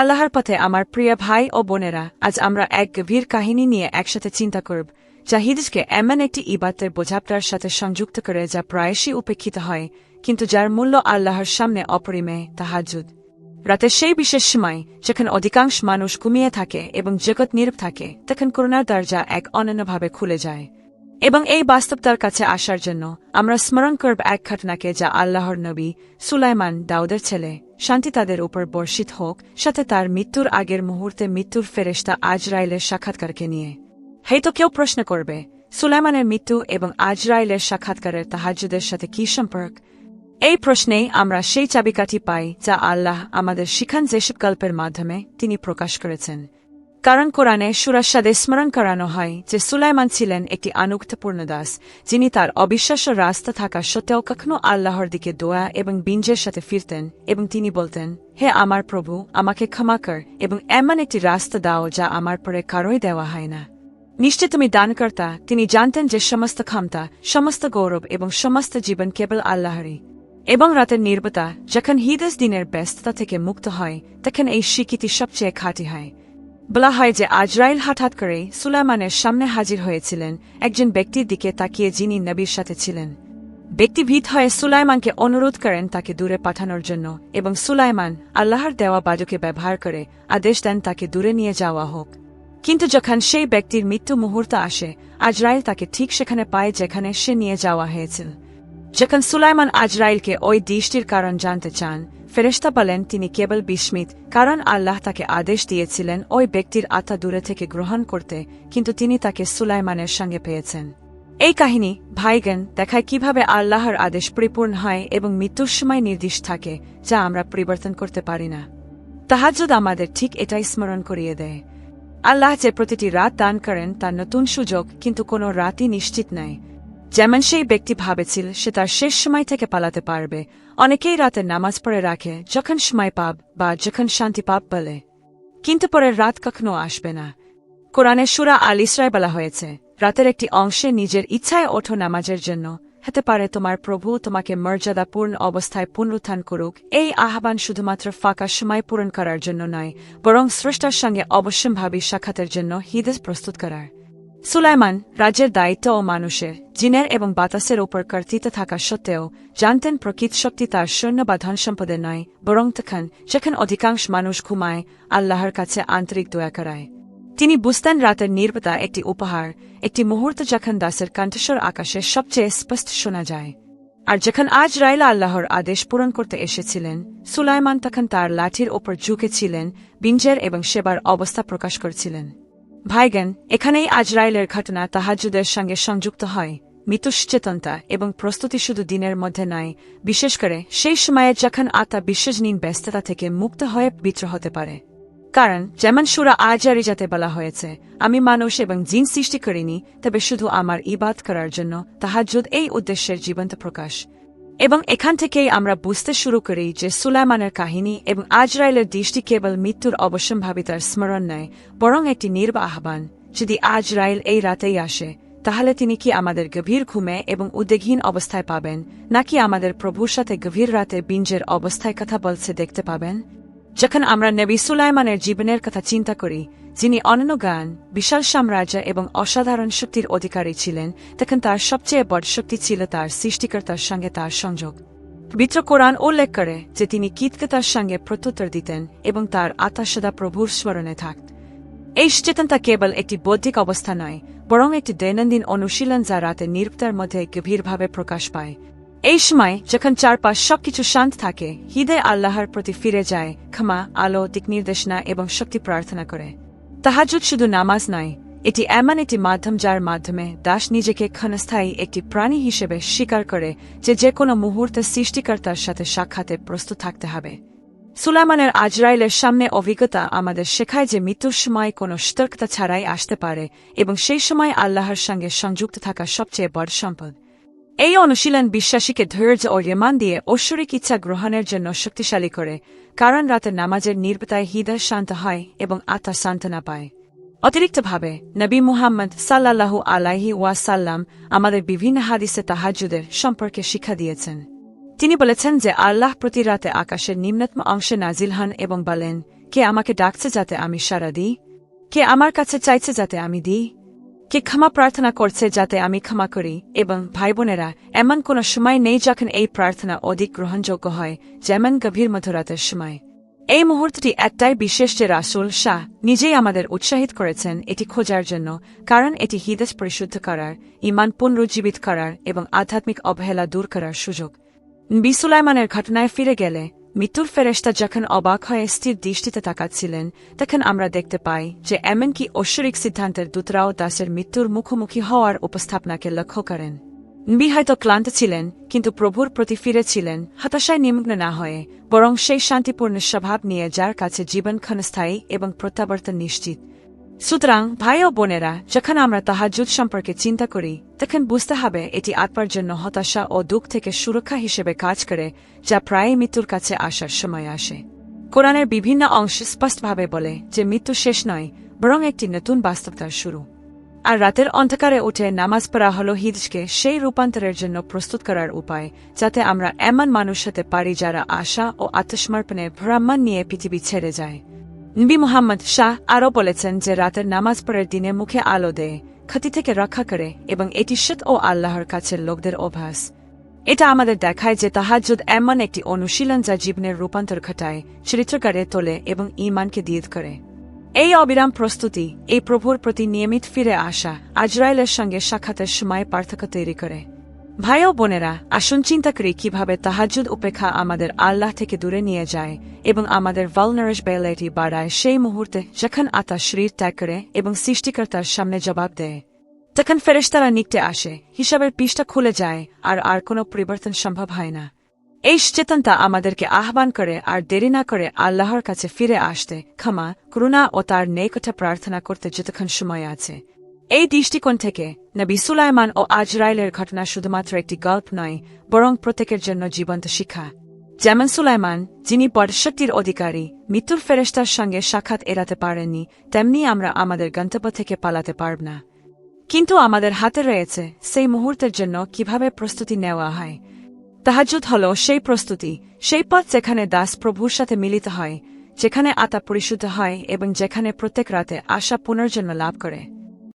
আল্লাহর পথে আমার প্রিয় ভাই ও বোনেরা, আজ আমরা এক গভীর কাহিনী নিয়ে একসাথে চিন্তা করব, যা হিদকে এমন একটি ইবাতের বোঝাপটার সাথে সংযুক্ত করে যা প্রায়শই উপেক্ষিত হয়, কিন্তু যার মূল্য আল্লাহর সামনে অপরিমেয় তাহাজুদ রাতের সেই বিশেষ সময়, যখন অধিকাংশ মানুষ ঘুমিয়ে থাকে এবং জগৎ নীরব থাকে, তখন করুণার দরজা এক অনন্যভাবে খুলে যায়। এবং এই বাস্তবতার কাছে আসার জন্য আমরা স্মরণ করব এক ঘটনাকে যা আল্লাহর নবী সুলাইমান দাউদের ছেলে শান্তি তাদের উপর বর্ষিত হোক, সাথে তার মৃত্যুর আগের মুহূর্তে মৃত্যুর ফেরেস্তা আজরাইলের সাক্ষাৎকারকে নিয়ে। হয়তো কেউ প্রশ্ন করবে, সুলাইমানের মৃত্যু এবং আজরাইলের সাক্ষাৎকারের তাহাজুদের সাথে কি সম্পর্ক? এই প্রশ্নেই আমরা সেই চাবিকাঠি পাই যা আল্লাহ আমাদের শিখান যেসব গল্পের মাধ্যমে তিনি প্রকাশ করেছেন। কারণ কোরআনে সুরাসাদে স্মরণ করানো হয় যে সুলাইমান ছিলেন একটি আনুক্তপূর্ণ দাস, যিনি তার অবিশ্বাস্য রাস্তা থাকা সত্ত্বেও কখনো আল্লাহর দিকে দোয়া এবং বিঞ্জের সাথে ফিরতেন এবং তিনি বলতেন, হে আমার প্রভু, আমাকে ক্ষমা কর এবং এমন একটি রাস্তা দাও যা আমার পরে কারোই দেওয়া হয় না। নিশ্চয় তুমি দানকর্তা, তিনি জানতেন যে সমস্ত ক্ষমতা, সমস্ত গৌরব এবং সমস্ত জীবন কেবল আল্লাহরই। এবং রাতের নির্বতা, যখন হিদেস দিনের ব্যস্ততা থেকে মুক্ত হয়, তখন এই স্বীকৃতি সবচেয়ে খাঁটি হয়। বলা হয় যে আজরাইল হঠাৎ করে সুলাইমানের সামনে হাজির হয়েছিলেন। একজন ব্যক্তির দিকে তাকিয়ে যিনি নবীর সাথে ছিলেন। ব্যক্তি ভীত হয়ে সুলাইমানকে অনুরোধ করেন তাকে দূরে পাঠানোর জন্য এবং সুলাইমান আল্লাহর দেওয়া বাজুকে ব্যবহার করে আদেশ দেন তাকে দূরে নিয়ে যাওয়া হোক। কিন্তু যখন সেই ব্যক্তির মৃত্যু মুহূর্ত আসে, আজরাইল তাকে ঠিক সেখানে পায় যেখানে সে নিয়ে যাওয়া হয়েছিল। যখন সুলাইমান আজরাইলকে ওই দৃষ্টির কারণ জানতে চান ফেরেশতা বলেন, তিনি কেবল বিস্মিত, কারণ আল্লাহ তাকে আদেশ দিয়েছিলেন ওই ব্যক্তির আত্মা দূরে থেকে গ্রহণ করতে, কিন্তু তিনি তাকে সুলাইমানের সঙ্গে পেয়েছেন। এই কাহিনী ভাইগেন দেখায় কীভাবে আল্লাহর আদেশ পরিপূর্ণ হয় এবং মৃত্যুর সময় নির্দিষ্ট থাকে, যা আমরা পরিবর্তন করতে পারি না। তাহাজুদ আমাদের ঠিক এটাই স্মরণ করিয়ে দেয়। আল্লাহ যে প্রতিটি রাত দান করেন, তার নতুন সুযোগ, কিন্তু কোনো রাতই নিশ্চিত নয় যেমন সেই ব্যক্তি ভাবেছিল, সে তার শেষ সময় থেকে পালাতে পারবে। অনেকেই রাতে নামাজ পড়ে রাখে, যখন সময় পাব বা যখন শান্তি পাব বলে। কিন্তু পরের রাত কখনো আসবে না। কোরআনে সুরা আল ইসরায় বলা হয়েছে, রাতের একটি অংশে নিজের ইচ্ছায় ওঠো নামাজের জন্য। হতে পারে তোমার প্রভু তোমাকে মর্যাদাপূর্ণ অবস্থায় পুনরুত্থান করুক। এই আহ্বান শুধুমাত্র ফাঁকা সময় পূরণ করার জন্য নয়, বরং স্রষ্টার সঙ্গে অবশ্যম্ভাবী সাক্ষাতের জন্য হিদেশ প্রস্তুত করার। সুলাইমান রাজ্যের দায়িত্ব ও মানুষের, জিনের এবং বাতাসের ওপর কর্তৃত্ব থাকা সত্ত্বেও জানতেন প্রকৃত শক্তি তার সৈন্য বা ধন সম্পদের নয়, বরং তখন যেখান অধিকাংশ মানুষ ঘুমায়, আল্লাহর কাছে আন্তরিক দয়া করায়। তিনি বুঝতেন রাতের নির্বতা একটি উপহার, একটি মুহূর্ত যখন দাসের কণ্ঠস্বর আকাশে সবচেয়ে স্পষ্ট শোনা যায়। আর যখন আজ রাইলা আল্লাহর আদেশ পূরণ করতে এসেছিলেন, সুলাইমান তখন তার লাঠির ওপর ঝুঁকেছিলেন, বিঞ্জের এবং সেবার অবস্থা প্রকাশ করছিলেন। ভাইগেন, এখানেই আজরাইলের ঘটনা তাহাজুদের সঙ্গে সংযুক্ত হয়। মিতুশ্চেতনতা এবং প্রস্তুতি শুধু দিনের মধ্যে নয়, বিশেষ করে সেই সময়ে যখন আতা বিশ্বজনীন ব্যস্ততা থেকে মুক্ত হয়ে বিদ্রোহ হতে পারে। কারণ, যেমন সুরা আজারি যাতে বলা হয়েছে, আমি মানুষ এবং জিন সৃষ্টি করিনি, তবে শুধু আমার ইবাদ করার জন্য তাহাজুদ এই উদ্দেশ্যের জীবন্ত প্রকাশ। এবং এখান থেকেই আমরা বুঝতে শুরু করি যে সুলাইমানের কাহিনী এবং আজরাইলের দৃষ্টি কেবল মৃত্যুর অবশ্যম্ভাবিতার স্মরণ নেয় বরং একটি নির্ব আহ্বান। যদি আজরাইল এই রাতেই আসে, তাহলে তিনি কি আমাদের গভীর ঘুমে এবং উদ্বেগহীন অবস্থায় পাবেন, নাকি আমাদের প্রভুর সাথে গভীর রাতে বিঞ্জের অবস্থায় কথা বলছে দেখতে পাবেন? যখন আমরা নবী সুলাইমানের জীবনের কথা চিন্তা করি যিনি অনন্য গান বিশাল সাম্রাজ্য এবং অসাধারণ শক্তির অধিকারী ছিলেন, তখন তার সবচেয়ে বড় শক্তি ছিল তার সৃষ্টিকর্তার সঙ্গে তার সংযোগ। পবিত্র কোরআন উল্লেখ করে যে তিনি কীতকতার সঙ্গে প্রত্যুত্তর দিতেন এবং তার আত্মাসদা প্রভুর স্মরণে থাকত এই সচেতনতা কেবল একটি বৌদ্ধিক অবস্থা নয়, বরং একটি দৈনন্দিন অনুশীলন যা রাতে নিরুক্তার মধ্যে গভীরভাবে প্রকাশ পায়। এই সময় যখন চারপাশ সবকিছু শান্ত থাকে, হৃদয় আল্লাহর প্রতি ফিরে যায়, ক্ষমা, আলো, দিক নির্দেশনা এবং শক্তি প্রার্থনা করে। তাহাজুদ শুধু নামাজ নয়, এটি এমন একটি মাধ্যম যার মাধ্যমে দাস নিজেকে ক্ষণস্থায়ী একটি প্রাণী হিসেবে স্বীকার করে যে যে কোনো মুহূর্তে সৃষ্টিকর্তার সাথে সাক্ষাতে প্রস্তুত থাকতে হবে। সুলাইমানের আজরাইলের সামনে অভিজ্ঞতা আমাদের শেখায় যে মৃত্যুর সময় কোনো সতর্কতা ছাড়াই আসতে পারে এবং সেই সময় আল্লাহর সঙ্গে সংযুক্ত থাকা সবচেয়ে বড় সম্পদ। এই অনুশীলন বিশ্বাসীকে ধৈর্য ও রেমান দিয়ে ঐশ্বরিক ইচ্ছা গ্রহণের জন্য শক্তিশালী করে, কারণ রাতের নামাজের নির্বতায় হৃদয় শান্ত হয় এবং আত্মা সান্ত্বনা পায়। অতিরিক্তভাবে, নবী মুহাম্মদ সাল্লাল্লাহু আলাহি ওয়াসাল্লাম আমাদের বিভিন্ন হাদিসে তাহাজুদের সম্পর্কে শিক্ষা দিয়েছেন। তিনি বলেছেন যে আল্লাহ প্রতি রাতে আকাশের নিম্নতম অংশে নাজিল হন এবং বলেন, কে আমাকে ডাকছে যাতে আমি সারা দিই? কে আমার কাছে চাইছে যাতে আমি দিই? কে ক্ষমা প্রার্থনা করছে যাতে আমি ক্ষমা করি, এবং ভাই বোনেরা এমন কোনো সময় নেই যখন এই প্রার্থনা অধিক গ্রহণযোগ্য হয়, যেমন গভীর মধুরাতের সময়। এই মুহূর্তটি একটাই বিশেষ যে রাসুল শাহ নিজেই আমাদের উৎসাহিত করেছেন এটি খোঁজার জন্য, কারণ এটি হৃদয় পরিশুদ্ধ করার ইমান পুনরুজ্জীবিত করার এবং আধ্যাত্মিক অবহেলা দূর করার সুযোগ। বিসুলাইমানের ঘটনায় ফিরে গেলে মৃত্যুর ফেরেস্তা যখন অবাক হয়ে স্থির দৃষ্টিতে তাকাচ্ছিলেন, তখন আমরা দেখতে পাই যে এমনকি ঐশ্বরিক সিদ্ধান্তের দূতরাও দাসের মৃত্যুর মুখোমুখি হওয়ার উপস্থাপনাকে লক্ষ্য করেন। নবী হয়তো ক্লান্ত ছিলেন, কিন্তু প্রভুর প্রতি ফিরেছিলেন হতাশায় নিমগ্ন না হয়ে, বরং সেই শান্তিপূর্ণ স্বভাব নিয়ে যার কাছে জীবন ক্ষণস্থায়ী এবং প্রত্যাবর্তন নিশ্চিত। সুতরাং, ভাই ও বোনেরা, যখন আমরা তাহাজুদ সম্পর্কে চিন্তা করি, তখন বুঝতে হবে এটি আত্মার জন্য হতাশা ও দুঃখ থেকে সুরক্ষা হিসেবে কাজ করে, যা প্রায় মৃত্যুর কাছে আসার সময় আসে। কোরআনের বিভিন্ন অংশ স্পষ্টভাবে বলে যে মৃত্যু শেষ নয়, বরং একটি নতুন বাস্তবতার শুরু। আর রাতের অন্ধকারে উঠে নামাজ পড়া হল হিদকে সেই রূপান্তরের জন্য প্রস্তুত করার উপায়, যাতে আমরা এমন মানুষ হতে পারি যারা আশা ও আত্মসমর্পণে ভ্রমণ নিয়ে পৃথিবী ছেড়ে যায়। নবী মোহাম্মদ শাহ আরও বলেছেন যে রাতের নামাজ পড়ার দিনে মুখে আলো দেয় ক্ষতি থেকে রক্ষা করে এবং এটি শীত ও আল্লাহর কাছে লোকদের অভ্যাস এটা আমাদের দেখায় যে তাহাজুদ এমন একটি অনুশীলন যা জীবনের রূপান্তর ঘটায় চরিত্র গড়ে তোলে এবং ইমানকে দিয়ে করে এই অবিরাম প্রস্তুতি এই প্রভুর প্রতি নিয়মিত ফিরে আসা আজরায়েলের সঙ্গে সাক্ষাতের সময় পার্থক্য তৈরি করে ভাই ও বোনেরা, আসুন চিন্তা করি কীভাবে তাহাজুদ উপেক্ষা আমাদের আল্লাহ থেকে দূরে নিয়ে যায় এবং আমাদের ভালনারেশ বেলাইটি বাড়ায় সেই মুহূর্তে যখন আতা শরীর ত্যাগ করে এবং সৃষ্টিকর্তার সামনে জবাব দেয়। তখন ফেরেশতারা নিকটে আসে, হিসাবের পিসটা খুলে যায় আর আর কোনো পরিবর্তন সম্ভব হয় না। এই সচেতনতা আমাদেরকে আহ্বান করে আর দেরি না করে আল্লাহর কাছে ফিরে আসতে, ক্ষমা, করুণা ও তার নেকটা প্রার্থনা করতে যতক্ষণ সময় আছে। এই দৃষ্টিকোণ থেকে নবী সুলাইমান ও আজরাইলের ঘটনা শুধুমাত্র একটি গল্প নয়, বরং প্রত্যেকের জন্য জীবন্ত শিক্ষা। যেমন সুলাইমান, যিনি পদশক্তির অধিকারী, মৃত্যুর ফেরেস্তার সঙ্গে সাক্ষাৎ এড়াতে পারেননি, তেমনি আমরা আমাদের গন্তব্য থেকে পালাতে পারব না। কিন্তু আমাদের হাতে রয়েছে সেই মুহূর্তের জন্য কীভাবে প্রস্তুতি নেওয়া হয়। তাহাজুদ হল সেই প্রস্তুতি, সেই পথ যেখানে দাস প্রভুর সাথে মিলিত হয়, যেখানে আতা পরিশুদ্ধ হয় এবং যেখানে প্রত্যেক রাতে আশা পুনর্জন্ম লাভ করে।